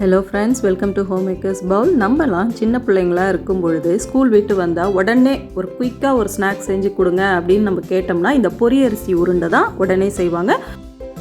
Hello friends welcome to home makers bowl நம்மலாம் சின்ன பிள்ளைங்களா இருக்கும் பொழுது ஸ்கூல் விட்டு வந்தால் உடனே ஒரு குயிக்காக ஒரு ஸ்நாக்ஸ் செஞ்சு கொடுங்க அப்படின்னு நம்ம கேட்டோம்னா இந்த பொரியரிசி உருண்டை தான் உடனே செய்வாங்க.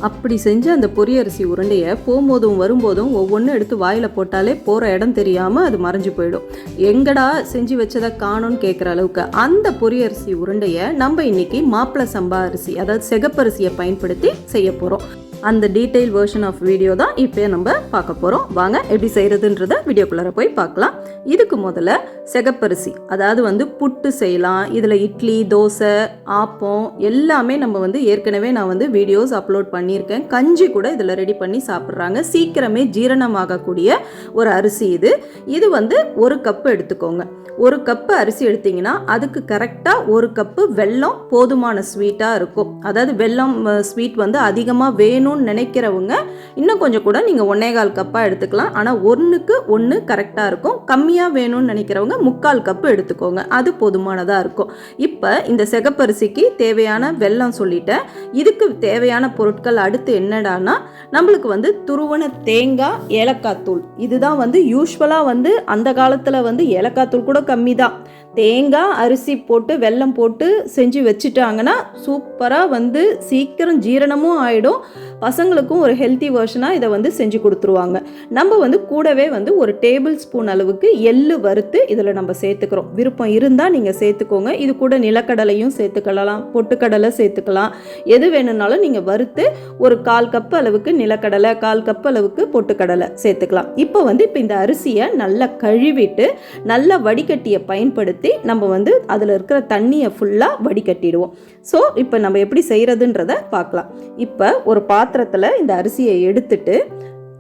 அப்படி செஞ்ச அந்த பொரியரிசி உருண்டையை போகும்போதும் வரும்போதும் ஒவ்வொன்றும் எடுத்து வாயில் போட்டாலே போகிற இடம் தெரியாமல் அது மறைஞ்சு போயிடும். எங்கடா செஞ்சு வச்சதை காணும்னு கேட்குற அளவுக்கு அந்த பொரியரிசி உருண்டையை நம்ம இன்னைக்கு மாப்பிள சம்பா அரிசி அதாவது சிகப்பரிசியை பயன்படுத்தி செய்ய போகிறோம் அந்த டீட்டெயில் வேர்ஷன் ஆஃப் வீடியோ தான் இப்போ நம்ம பார்க்க போகிறோம் வாங்க எப்படி செய்கிறதுன்றத வீடியோக்குள்ளார போய் பார்க்கலாம். இதுக்கு முதல்ல சிகப்பரிசி அதாவது வந்து புட்டு செய்யலாம். இதில் இட்லி தோசை ஆப்பம் எல்லாமே நம்ம வந்து ஏற்கனவே நான் வந்து வீடியோஸ் அப்லோட் பண்ணியிருக்கேன். கஞ்சி கூட இதில் ரெடி பண்ணி சாப்பிட்றாங்க. சீக்கிரமே ஜீரணமாகக்கூடிய ஒரு அரிசி இது. இது வந்து ஒரு கப்பு எடுத்துக்கோங்க. ஒரு கப்பு அரிசி எடுத்தீங்கன்னா அதுக்கு கரெக்டாக ஒரு கப்பு வெல்லம் போதுமான ஸ்வீட்டாக இருக்கும். அதாவது வெல்லம் ஸ்வீட் வந்து அதிகமாக வேணும் வேணும்னு நினைக்கிறவங்க இன்னும் கொஞ்சம் கூட நீங்கள் ஒன்னே கால் கப்பாக எடுத்துக்கலாம். ஆனால் ஒன்றுக்கு ஒன்று கரெக்டாக இருக்கும். கம்மியாக வேணும்னு நினைக்கிறவங்க முக்கால் கப்பு எடுத்துக்கோங்க. அது போதுமானதாக இருக்கும். இப்போ இந்த சிகப்பரிசிக்கு தேவையான வெல்லம் சொல்லிட்டேன். இதுக்கு தேவையான பொருட்கள் அடுத்து என்னடானா நம்மளுக்கு வந்து துருவன தேங்காய் ஏலக்காய் தூள். இதுதான் வந்து யூஸ்வலாக வந்து அந்த காலத்தில் வந்து ஏலக்காய் தூள் கூட கம்மி தான் தேங்காய் அரிசி போட்டு வெல்லம் போட்டு செஞ்சு வச்சுட்டாங்கன்னா சூப்பராக வந்து சீக்கிரம் ஜீரணமும் ஆகிடும் பசங்களுக்கும் ஒரு ஹெல்த்தி வேர்ஷனாக இதை வந்து செஞ்சு கொடுத்துருவாங்க. நம்ம வந்து கூடவே வந்து ஒரு டேபிள் ஸ்பூன் அளவுக்கு எள்ளு வறுத்து இதில் நம்ம சேர்த்துக்கிறோம். விருப்பம் இருந்தால் நீங்கள் சேர்த்துக்கோங்க. இது கூட நிலக்கடலையும் சேர்த்துக்கலாம் பொட்டுக்கடலை சேர்த்துக்கலாம். எது வேணும்னாலும் நீங்கள் வறுத்து ஒரு கால் கப் அளவுக்கு நிலக்கடலை கால் கப் அளவுக்கு பொட்டுக்கடலை சேர்த்துக்கலாம். இப்போ வந்து இப்போ இந்த அரிசியை நல்லா கழுவிட்டு நல்ல வடிகட்டியை பயன்படுத்தி நம்ம வந்து அதில் இருக்கிற தண்ணியை ஃபுல்லாக வடிகட்டிடுவோம். ஸோ இப்போ நம்ம எப்படி செய்கிறதுன்றத பார்க்கலாம். இப்போ ஒரு பாத்திரத்தில் இந்த அரிசியை எடுத்துட்டு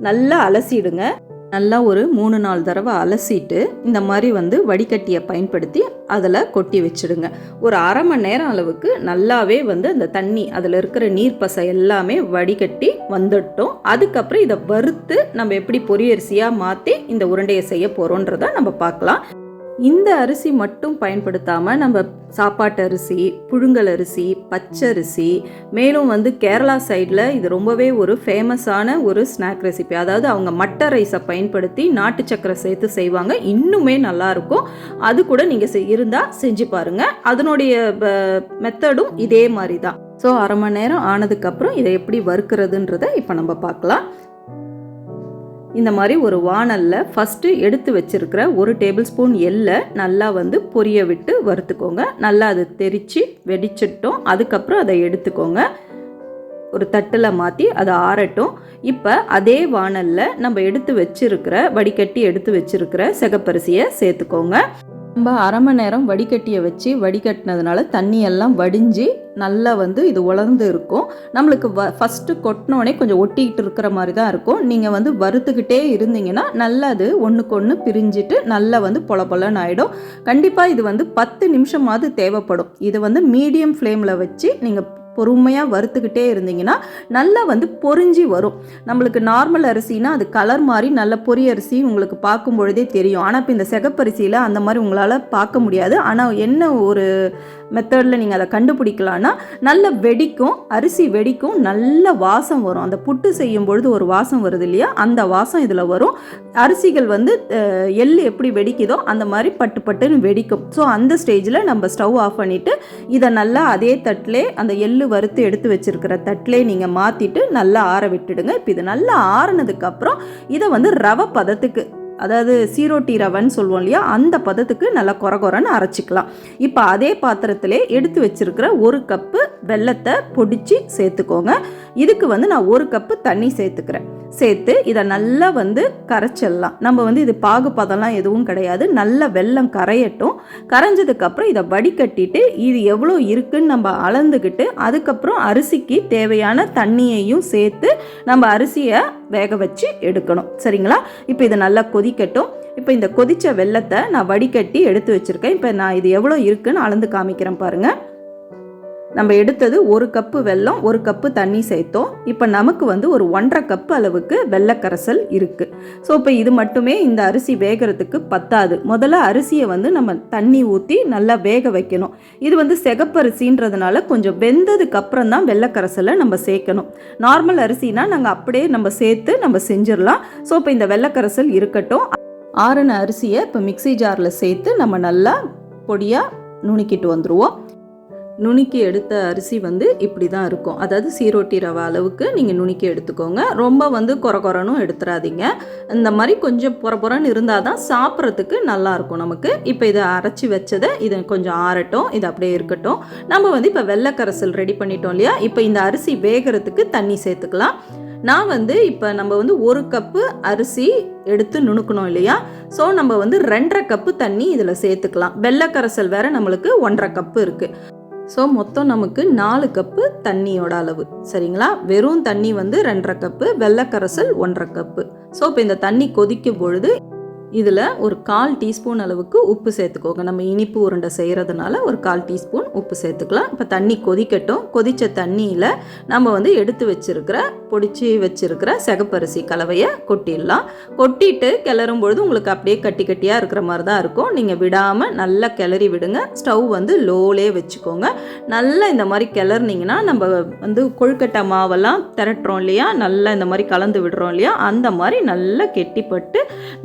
நல்லா அலசிடுங்க. நல்லா ஒரு மூணு நாலு தடவை அலசிட்டு இந்த மாதிரி வந்து வடிகட்டியை பயன்படுத்தி அதில் கொட்டி வச்சிடுங்க. ஒரு அரை மணி நேரம் அளவுக்கு நல்லாவே வந்து அந்த தண்ணி அதில் இருக்கிற நீர் எல்லாமே வடிகட்டி வந்துட்டோம். அதுக்கப்புறம் இதை வறுத்து நம்ம எப்படி பொரியரிசியாக மாற்றி இந்த உருண்டையை செய்ய போகிறோன்றத நம்ம பார்க்கலாம். இந்த அரிசி மட்டும் பயன்படுத்தாமல் நம்ம சாப்பாட்டு அரிசி புழுங்கல் அரிசி பச்சரிசி மேலும் வந்து கேரளா சைடில் இது ரொம்பவே ஒரு ஃபேமஸான ஒரு ஸ்நாக் ரெசிபி. அதாவது அவங்க மட்டை ரைஸை பயன்படுத்தி நாட்டு சக்கரை சேர்த்து செய்வாங்க. இன்னுமே நல்லாயிருக்கும் அது கூட நீங்கள் செய் இருந்தால் செஞ்சு பாருங்கள் அதனுடைய மெத்தடும் இதே மாதிரி தான். ஸோ அரை மணி நேரம் ஆனதுக்கப்புறம் இதை எப்படி வறுக்கிறதுன்றதை இப்போ நம்ம பார்க்கலாம். இந்த மாதிரி ஒரு வானலில் ஃபஸ்ட்டு எடுத்து வச்சிருக்கிற ஒரு டேபிள் ஸ்பூன் எள்ளை நல்லா வந்து பொரிய விட்டு வறுத்துக்கோங்க. நல்லா அது தெரித்து வெடிச்சிட்டோம். அதுக்கப்புறம் அதை எடுத்துக்கோங்க. ஒரு தட்டில் மாற்றி அதை ஆறட்டும். இப்போ அதே வானலில் நம்ம எடுத்து வச்சுருக்கிற வடிகட்டி எடுத்து வச்சுருக்கிற சிகப்பரிசியை சேர்த்துக்கோங்க. நம்ம அரை மணி நேரம் வடிகட்டியை வச்சு வடிகட்டினதுனால தண்ணியெல்லாம் வடிஞ்சு நல்லா வந்து இது உலர்ந்து இருக்கும். நம்மளுக்கு வ ஃபஸ்ட்டு கொட்டினோடனே கொஞ்சம் ஒட்டிக்கிட்டு இருக்கிற மாதிரி தான் இருக்கும். நீங்கள் வந்து வறுத்துக்கிட்டே இருந்தீங்கன்னா நல்லா அது ஒன்றுக்கு ஒன்று பிரிஞ்சிட்டு நல்லா வந்து பொல பொலன்னு ஆகிடும் கண்டிப்பாக இது வந்து பத்து நிமிஷமாவது தேவைப்படும். இதை வந்து மீடியம் ஃப்ளேமில் வச்சு நீங்கள் பொறுமையாக வறுத்துக்கிட்டே இருந்தீங்கன்னா நல்லா வந்து பொறிஞ்சி வரும். நம்மளுக்கு நார்மல் அரிசினா அது கலர் மாதிரி நல்ல பொரி அரிசி உங்களுக்கு பார்க்கும் பொழுதே தெரியும். ஆனால் இப்போ இந்த சிகப்பரிசியில் அந்த மாதிரி உங்களால் பார்க்க முடியாது. ஆனால் என்ன ஒரு மெத்தடில் நீங்கள் அதை கண்டுபிடிக்கலான்னா நல்ல வெடிக்கும் அரிசி வெடிக்கும் நல்ல வாசம் வரும். அந்த புட்டு செய்யும் பொழுது ஒரு வாசம் வருது இல்லையா? அந்த வாசம் இதில் வரும். அரிசிகள் வந்து எள் எப்படி வெடிக்குதோ அந்த மாதிரி பட்டு பட்டுன்னு வெடிக்கும். ஸோ அந்த ஸ்டேஜில் நம்ம ஸ்டவ் ஆஃப் பண்ணிவிட்டு இதை நல்லா அதே தட்டிலே அந்த எள்ளு வறுத்து எடுத்து வச்சுருக்கிற தட்டிலே நீங்கள் மாற்றிட்டு நல்லா ஆற விட்டுடுங்க. இப்போ இது நல்லா ஆறுனதுக்கப்புறம் இதை வந்து ரவை பதத்துக்கு அதாவது சீரோட்டி ரவன்னு சொல்லுவோம் இல்லையா அந்த பதத்துக்கு நல்லா கொர கொரன்னு அரைச்சிக்கலாம். இப்போ அதே பாத்திரத்திலே எடுத்து வச்சிருக்கிற ஒரு கப்பு வெள்ளத்தை பொடிச்சு சேர்த்துக்கோங்க. இதுக்கு வந்து நான் ஒரு கப்பு தண்ணி சேர்த்துக்கிறேன். சேர்த்து இதை நல்லா வந்து கரைச்சிடலாம். நம்ம வந்து இது பாகுபதம்லாம் எதுவும் கிடையாது. நல்ல வெள்ளம் கரையட்டும். கரைஞ்சதுக்கப்புறம் இதை வடிகட்டிட்டு இது எவ்வளோ இருக்குன்னு நம்ம அளந்துக்கிட்டு அதுக்கப்புறம் அரிசிக்கு தேவையான தண்ணியையும் சேர்த்து நம்ம அரிசியை வேக வச்சு எடுக்கணும். சரிங்களா? இப்போ இதை நல்லா கொதிக்கட்டும். இப்போ இந்த கொதித்த வெள்ளத்தை நான் வடிகட்டி எடுத்து வச்சுருக்கேன். இப்போ நான் இது எவ்வளோ இருக்குன்னு அளந்து காமிக்கிறேன் பாருங்கள் நம்ம எடுத்தது ஒரு கப்பு வெல்லம் ஒரு கப்பு தண்ணி சேர்த்தோம். இப்போ நமக்கு வந்து ஒரு ஒன்றரை கப்பு அளவுக்கு வெள்ளக்கரைசல் இருக்குது ஸோ இப்போ இது மட்டுமே இந்த அரிசி வேகிறதுக்கு பத்தாது. முதல்ல அரிசியை வந்து நம்ம தண்ணி ஊற்றி நல்லா வேக வைக்கணும். இது வந்து செகப்பரிசின்றதுனால கொஞ்சம் வெந்ததுக்கு அப்புறம் தான் வெள்ளக்கரைசலை நம்ம சேர்க்கணும். நார்மல் அரிசினா நாங்கள் அப்படியே நம்ம சேர்த்து நம்ம செஞ்சிடலாம். ஸோ இப்போ இந்த வெள்ளக்கரைசல் இருக்கட்டும். ஆறுன அரிசியை இப்போ மிக்ஸி ஜாரில் சேர்த்து நம்ம நல்லா பொடியாக நுணுக்கிட்டு வந்துடுவோம் நுணுக்கி எடுத்த அரிசி வந்து இப்படி தான் இருக்கும். அதாவது சீரோட்டி ரவை அளவுக்கு நீங்கள் நுணுக்கி எடுத்துக்கோங்க. ரொம்ப வந்து கொர கொரனும் எடுத்துடாதீங்க இந்த மாதிரி கொஞ்சம் புற பொறன்னு இருந்தால் தான் சாப்பிட்றதுக்கு நல்லாயிருக்கும் நமக்கு. இப்போ இதை அரைச்சி வச்சதை இது கொஞ்சம் ஆறட்டும். இது அப்படியே இருக்கட்டும். நம்ம வந்து இப்போ வெள்ளைக்கரைசல் ரெடி பண்ணிட்டோம் இல்லையா? இப்போ இந்த அரிசி வேகிறதுக்கு தண்ணி சேர்த்துக்கலாம். நான் வந்து இப்போ நம்ம வந்து ஒரு கப்பு அரிசி எடுத்து நுணுக்கணும் இல்லையா? ஸோ நம்ம வந்து ரெண்டரை கப்பு தண்ணி இதில் சேர்த்துக்கலாம். வெள்ளைக்கரைசல் வேற நம்மளுக்கு ஒன்றரை கப்பு இருக்குது ஸோ மொத்தம் நமக்கு நாலு கப்பு தண்ணியோட அளவு. சரிங்களா? வெறும் தண்ணி வந்து ரெண்டரை கப்பு வெள்ளக்கரசல் ஒன்றரை கப்பு. ஸோ இப்போ இந்த தண்ணி கொதிக்கும் பொழுது இதில் ஒரு கால் டீஸ்பூன் அளவுக்கு உப்பு சேர்த்துக்கோங்க. நம்ம இனிப்பு உருண்டை செய்கிறதுனால ஒரு கால் டீஸ்பூன் உப்பு சேர்த்துக்கலாம். இப்போ தண்ணி கொதிக்கட்டும். கொதித்த தண்ணியில் நம்ம வந்து எடுத்து வச்சிருக்கிற பொடிச்சு வச்சுருக்கிற சிகப்பரிசி கலவையை கொட்டிடலாம். கொட்டிட்டு கிளறும் பொழுது உங்களுக்கு அப்படியே கட்டி கட்டியாக இருக்கிற மாதிரி தான் இருக்கும். நீங்கள் விடாமல் நல்லா கிளறி விடுங்க. ஸ்டவ் வந்து லோலே வச்சுக்கோங்க. நல்லா இந்த மாதிரி கிளறினீங்கன்னா நம்ம வந்து கொழுக்கட்டை மாவெல்லாம் திரட்டுறோம் இல்லையா? நல்லா இந்த மாதிரி கலந்து விடுறோம் இல்லையா? அந்த மாதிரி நல்லா கெட்டிப்பட்டு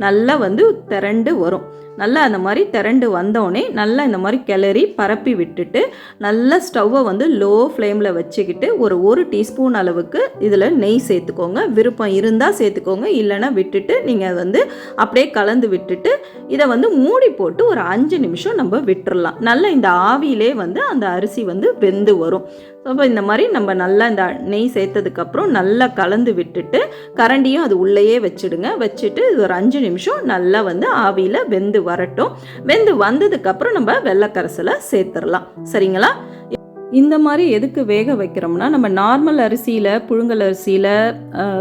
நல்லா வந்து வந்து திரண்டு வரும். நல்லா அந்த மாதிரி திரண்டு வந்தோடனே நல்லா இந்த மாதிரி கிளறி பரப்பி விட்டுட்டு நல்லா ஸ்டவ்வை வந்து லோ ஃப்ளேமில் வச்சுக்கிட்டு ஒரு ஒரு டீஸ்பூன் அளவுக்கு இதில் நெய் சேர்த்துக்கோங்க. விருப்பம் இருந்தால் சேர்த்துக்கோங்க. இல்லைன்னா விட்டுட்டு நீங்கள் வந்து அப்படியே கலந்து விட்டுட்டு இதை வந்து மூடி போட்டு ஒரு அஞ்சு நிமிஷம் நம்ம விட்டுடலாம் நல்லா இந்த ஆவியிலே வந்து அந்த அரிசி வந்து வெந்து வரும். அப்போ இந்த மாதிரி நம்ம நல்லா இந்த நெய் சேர்த்ததுக்கப்புறம் நல்லா கலந்து விட்டுட்டு கரண்டியும் அது உள்ளேயே வச்சுடுங்க. வச்சுட்டு இது ஒரு அஞ்சு நிமிஷம் நல்லா வந்து ஆவியில் வெந்து வரட்டும். வெந்து வந்ததுக்கப்புறம் நம்ம வெள்ளக்கரசலை சேர்த்துடலாம். சரிங்களா? இந்த மாதிரி எதுக்கு வேக வைக்கிறோம்னா நம்ம நார்மல் அரிசியில் புழுங்கல் அரிசியில்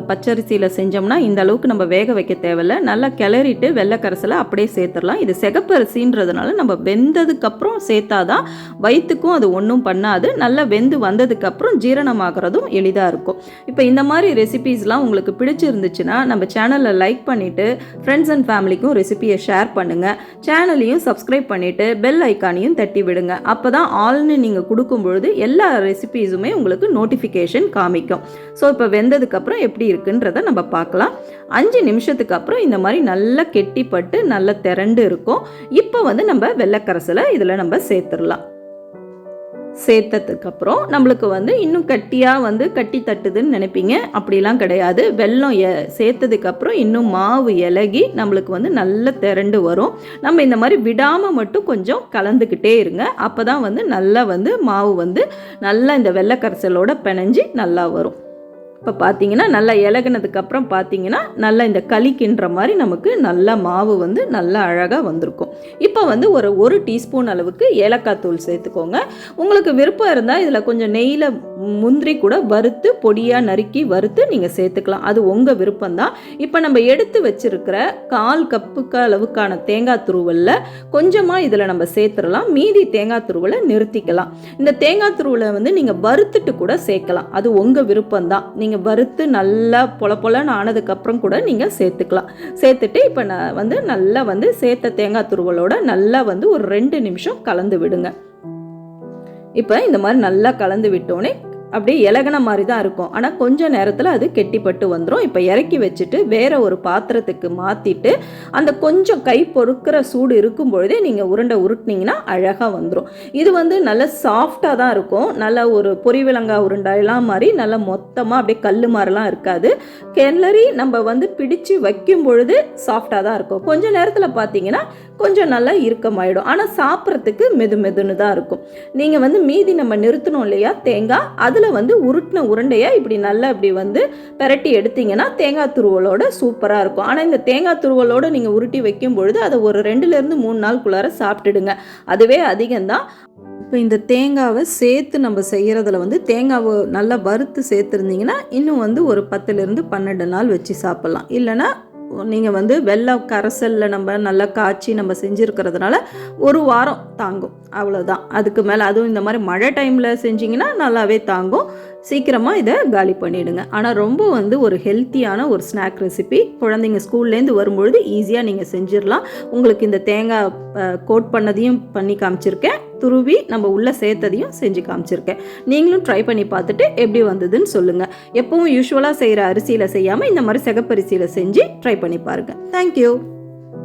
பச்சரிசியில் செஞ்சோம்னா இந்த அளவுக்கு நம்ம வேக வைக்க தேவையில்ல. நல்லா கிளறிட்டு வெள்ளைக்கரசலை அப்படியே சேர்த்துடலாம். இது சிகப்பு அரிசின்றதுனால நம்ம வெந்ததுக்கப்புறம் சேர்த்தாதான் வயிற்றுக்கும் அது ஒன்றும் பண்ணாது. நல்லா வெந்து வந்ததுக்கப்புறம் ஜீரணமாகறதும் எளிதாக இருக்கும். இப்போ இந்த மாதிரி ரெசிபீஸ்லாம் உங்களுக்கு பிடிச்சிருந்துச்சுன்னா நம்ம சேனலை லைக் பண்ணிவிட்டு ஃப்ரெண்ட்ஸ் அண்ட் ஃபேமிலிக்கும் ரெசிபியை ஷேர் பண்ணுங்கள் சேனலையும் சப்ஸ்கிரைப் பண்ணிவிட்டு பெல் ஐக்கானையும் தட்டி விடுங்க. அப்போ தான் ஆல்னு நீங்கள் கொடுக்கும்பொழுது பொழுது எல்லா ரெசிபீஸுமே உங்களுக்கு நோட்டிஃபிகேஷன் காமிக்கும். ஸோ இப்போ வெந்ததுக்கப்புறம் எப்படி இருக்குன்றத நம்ம பார்க்கலாம். அஞ்சு நிமிஷத்துக்கு அப்புறம் இந்த மாதிரி நல்லா கெட்டிப்பட்டு நல்லா திரண்டு இருக்கும். இப்போ வந்து நம்ம வெள்ளைக்கரசலை இதில் நம்ம சேர்த்துடலாம். சேர்த்ததுக்கப்புறம் நம்மளுக்கு வந்து இன்னும் கட்டியாக வந்து கட்டி தட்டுதுன்னு நினைப்பீங்க. அப்படிலாம் கிடையாது. வெல்லம் எ சேர்த்ததுக்கப்புறம் இன்னும் மாவு இலகி நம்மளுக்கு வந்து நல்ல திரண்டு வரும். நம்ம இந்த மாதிரி விடாமல் மட்டும் கொஞ்சம் கலந்துக்கிட்டே இருங்க. அப்போ தான் வந்து நல்லா வந்து மாவு வந்து நல்லா இந்த வெள்ளைக்கரைசலோட பிணைஞ்சி நல்லா வரும். இப்போ பார்த்தீங்கன்னா நல்லா இலகுனதுக்கப்புறம் பார்த்தீங்கன்னா நல்லா இந்த களிக்கின்ற மாதிரி நமக்கு நல்ல மாவு வந்து நல்லா அழகாக வந்திருக்கும். இப்போ வந்து ஒரு ஒரு டீஸ்பூன் அளவுக்கு ஏலக்காய் தூள் சேர்த்துக்கோங்க. உங்களுக்கு விருப்பம் இருந்தால் இதில் கொஞ்சம் நெய்யில் முந்திரி கூட வறுத்து பொடியாக நறுக்கி வறுத்து நீங்கள் சேர்த்துக்கலாம். அது உங்கள் விருப்பம்தான் இப்போ நம்ம எடுத்து வச்சிருக்கிற கால் கப்புக்கு அளவுக்கான தேங்காய் துருவலில் கொஞ்சமாக இதில் நம்ம சேர்த்துடலாம். மீதி தேங்காய் துருவலை நிறுத்திக்கலாம். இந்த தேங்காய் துருவலை வந்து நீங்கள் வறுத்துட்டு கூட சேர்க்கலாம். அது உங்கள் விருப்பம்தான் நீங்கள் நீங்கள் வறுத்து நல்லா பொல பொலன்னு ஆனதுக்கப்புறம் கூட நீங்கள் சேர்த்துக்கலாம். சேர்த்துட்டு இப்போ நான் வந்து நல்லா வந்து சேர்த்த தேங்காய் துருவலோட நல்லா வந்து ஒரு ரெண்டு நிமிஷம் கலந்து விடுங்க. இப்போ இந்த மாதிரி நல்லா கலந்து விட்டோன்னே அப்படியே இலகன மாதிரி தான் இருக்கும். ஆனால் கொஞ்ச நேரத்தில் அது கெட்டிப்பட்டு வந்துடும் இப்போ இறக்கி வச்சுட்டு வேற ஒரு பாத்திரத்துக்கு மாற்றிட்டு அந்த கொஞ்சம் கை பொறுக்கிற சூடு இருக்கும் பொழுதே நீங்கள் உருண்டை உருட்டினீங்கன்னா அழகாக வந்துடும் இது வந்து நல்ல சாஃப்டாக தான் இருக்கும். நல்ல ஒரு பொறிவிலங்காய் உருண்டைலாம் மாதிரி நல்ல மொத்தமாக அப்படியே கல் மாதிரிலாம் இருக்காது. கிளறி நம்ம வந்து பிடிச்சு வைக்கும் பொழுது சாஃப்டாக தான் இருக்கும். கொஞ்ச நேரத்தில் பார்த்தீங்கன்னா கொஞ்சம் நல்லா இறுக்கமாயிடும். ஆனால் சாப்பிட்றதுக்கு மெது மெதுன்னு தான் இருக்கும். நீங்கள் வந்து மீதி நம்ம நிறுத்தணும் இல்லையா? தேங்காய் அதில் வந்து உருட்டின உருண்டையை இப்படி நல்லா இப்படி வந்து பெரட்டி எடுத்தீங்கன்னா தேங்காய் துருவலோட சூப்பராக இருக்கும். ஆனால் இந்த தேங்காய் துருவலோட நீங்கள் உருட்டி வைக்கும் பொழுது அதை ஒரு ரெண்டுலேருந்து மூணு நாளுக்குள்ளார சாப்பிட்டுடுங்க. அதுவே அதிகம்தான். இப்போ இந்த தேங்காவை சேர்த்து நம்ம செய்கிறதுல வந்து தேங்காவை நல்லா வறுத்து சேர்த்துருந்தீங்கன்னா இன்னும் வந்து ஒரு பத்துலேருந்து பன்னெண்டு நாள் வச்சு சாப்பிட்லாம். இல்லைன்னா நீங்கள் வந்து வெள்ளை கரைசலில் நம்ம நல்லா காய்ச்சி நம்ம செஞ்சுருக்கிறதுனால ஒரு வாரம் தாங்கும். அவ்வளோதான் அதுக்கு மேலே அதுவும் இந்த மாதிரி மழை டைமில் செஞ்சிங்கன்னா நல்லாவே தாங்கும். சீக்கிரமாக இதை காலி பண்ணிவிடுங்க ஆனால் ரொம்ப வந்து ஒரு ஹெல்த்தியான ஒரு ஸ்நாக் ரெசிபி குழந்தைங்க ஸ்கூல்லேருந்து வரும்பொழுது ஈஸியாக நீங்கள் செஞ்சிடலாம். உங்களுக்கு இந்த தேங்காய் கோட் பண்ணதையும் பண்ணி காமிச்சிருக்கேன். துருவி நம்ம உள்ளே சேர்த்ததையும் செஞ்சு காமிச்சிருக்கேன். நீங்களும் ட்ரை பண்ணி பார்த்துட்டு எப்படி வந்ததுன்னு சொல்லுங்கள் எப்பவும் யூஸ்வலாக செய்கிற அரிசியில் செய்யாமல் இந்த மாதிரி சிகப்பரிசியில் செஞ்சு ட்ரை பண்ணி பாருங்கள் தேங்க்யூ